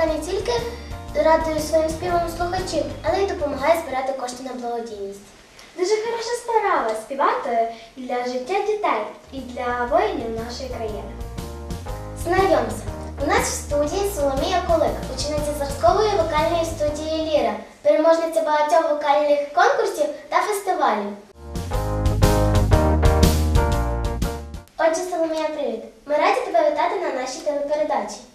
яка не тільки радує своїм співом слухачів, але й допомагає збирати кошти на благодійність. Дуже хороша справа співати для життя дітей і для воїнів нашої країни. Знайомся. У нас в студії Соломія Кулик, учениця зразкової вокальної студії Ліра, переможниця багатьох вокальних конкурсів та фестивалів. Отже, Соломія, привіт! Ми раді тебе вітати на нашій телепередачі.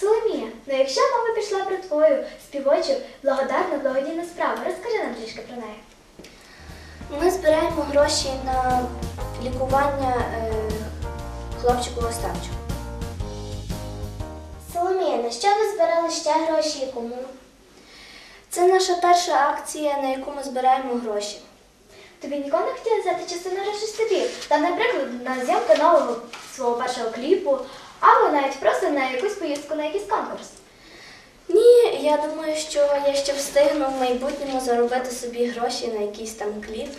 Соломія, ну якщо мова пішла про твою співочу благодарну благодійну справу, розкажи нам трішки про неї. Ми збираємо гроші на лікування е, хлопчику Остапчику. Соломія, на що ви збирали ще гроші і кому? Це наша перша акція, на яку ми збираємо гроші. Тобі ніколи не хотіли взяти частину грошей собі, там, наприклад, на зйомку нового свого першого кліпу, або навіть просто на якусь поїздку на якийсь конкурс. Ні, я думаю, що я ще встигну в майбутньому заробити собі гроші на якийсь там кліп.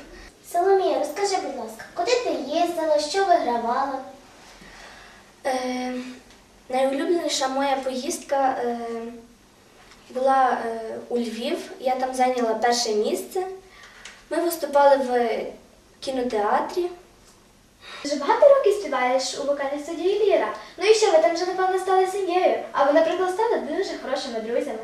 Соломія, розкажи, будь ласка, куди ти їздила, що вигравала? Е, найулюбленіша моя поїздка е, була е, у Львів. Я там зайняла перше місце. Ми виступали в кінотеатрі. Вже багато років співаєш у вокальній студії Ліра. Ну і що, ви там вже напевно стали сім'єю, А ви, наприклад, стали дуже хорошими друзями.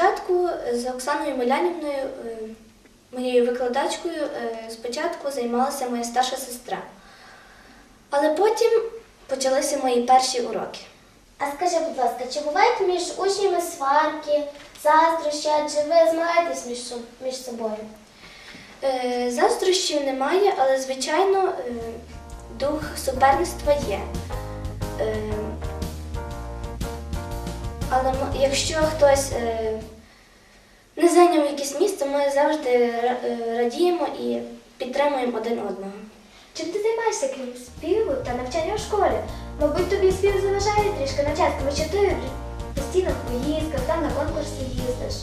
Спочатку з Оксаною Милянівною, е, моєю викладачкою, е, спочатку займалася моя старша сестра. Але потім почалися мої перші уроки. А скажи, будь ласка, чи бувають між учнями сварки, заздрощі, адже ви змагаєтесь між, між собою? Е, Заздрощів немає, але, звичайно, дух суперництва є. Але якщо хтось е, не зайняв якесь місце, ми завжди е, радіємо і підтримуємо один одного. Чим ти займаєшся крім співу та навчання у школі? Мабуть, тобі спів заважає трішки навчати, тому що ти постійно в поїздках, там на конкурси їздиш.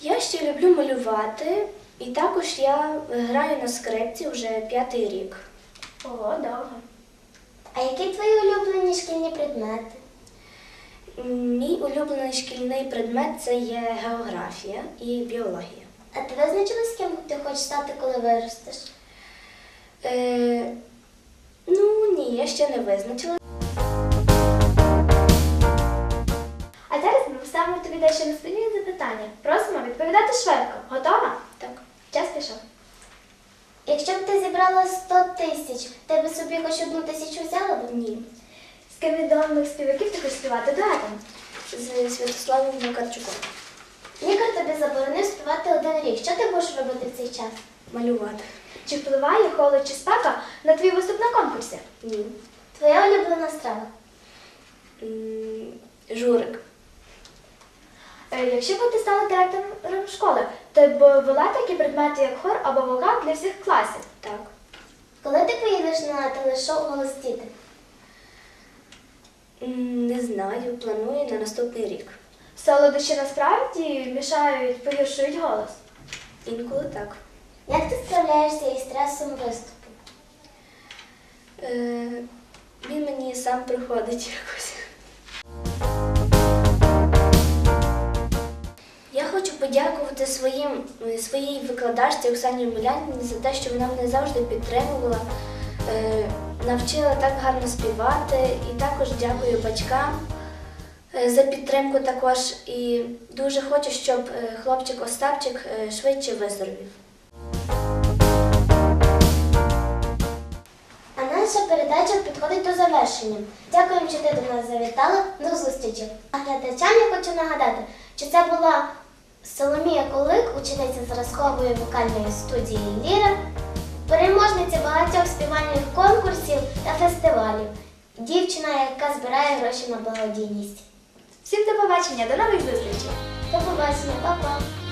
Я ще люблю малювати, і також я граю на скрипці вже п'ятий рік. Ого, довго. А які твої улюблені шкільні предмети? Мій улюблений шкільний предмет це є географія і біологія. А ти визначилась, ким ти хочеш стати, коли виростеш? Е, ну ні, я ще не визначила. А зараз ми поставимо тобі дещо нескладні запитання. Просимо відповідати швидко. Готова? Так. Час пішов. Якщо б ти зібрала 100 тисяч, ти б собі хоч одну тисячу взяла б? Ні. Ким відомих співаків ти хочеш співати дуетом? З Святославом Макарчуком. Лікар тобі заборонив співати один рік. Що ти будеш робити в цей час? Малювати. Чи впливає холод чи спека на твій виступ на конкурсі? Ні. Твоя улюблена страва. М, Журик. Е, Якщо б ти стала директором школи, ти б вела такі предмети, як хор або вокал для всіх класів. Так. Коли ти поїдеш на телешоу Голос діти? Не знаю, планую на наступний рік. Солодощі насправді мішають, погіршують голос. Інколи так. Як ти справляєшся із стресом виступу? Е, він мені сам приходить якось. Я хочу подякувати своїм, своїй викладачці Оксані Милянині за те, що вона мене завжди підтримувала, навчила так гарно співати. І також дякую батькам е, за підтримку також. І дуже хочу, щоб е, хлопчик Остапчик е, швидше виздоровів. А наша передача підходить до завершення. Дякуємо, що ти до нас завітала. До зустрічі. А глядачам я хочу нагадати, що це була Соломія Колик, учениця зразкової вокальної студії Ліра, переможниця багатьох співальних конкурсів та фестивалів. Дівчина, яка збирає гроші на благодійність. Всім до побачення, до нових зустрічей! До побачення, па-па!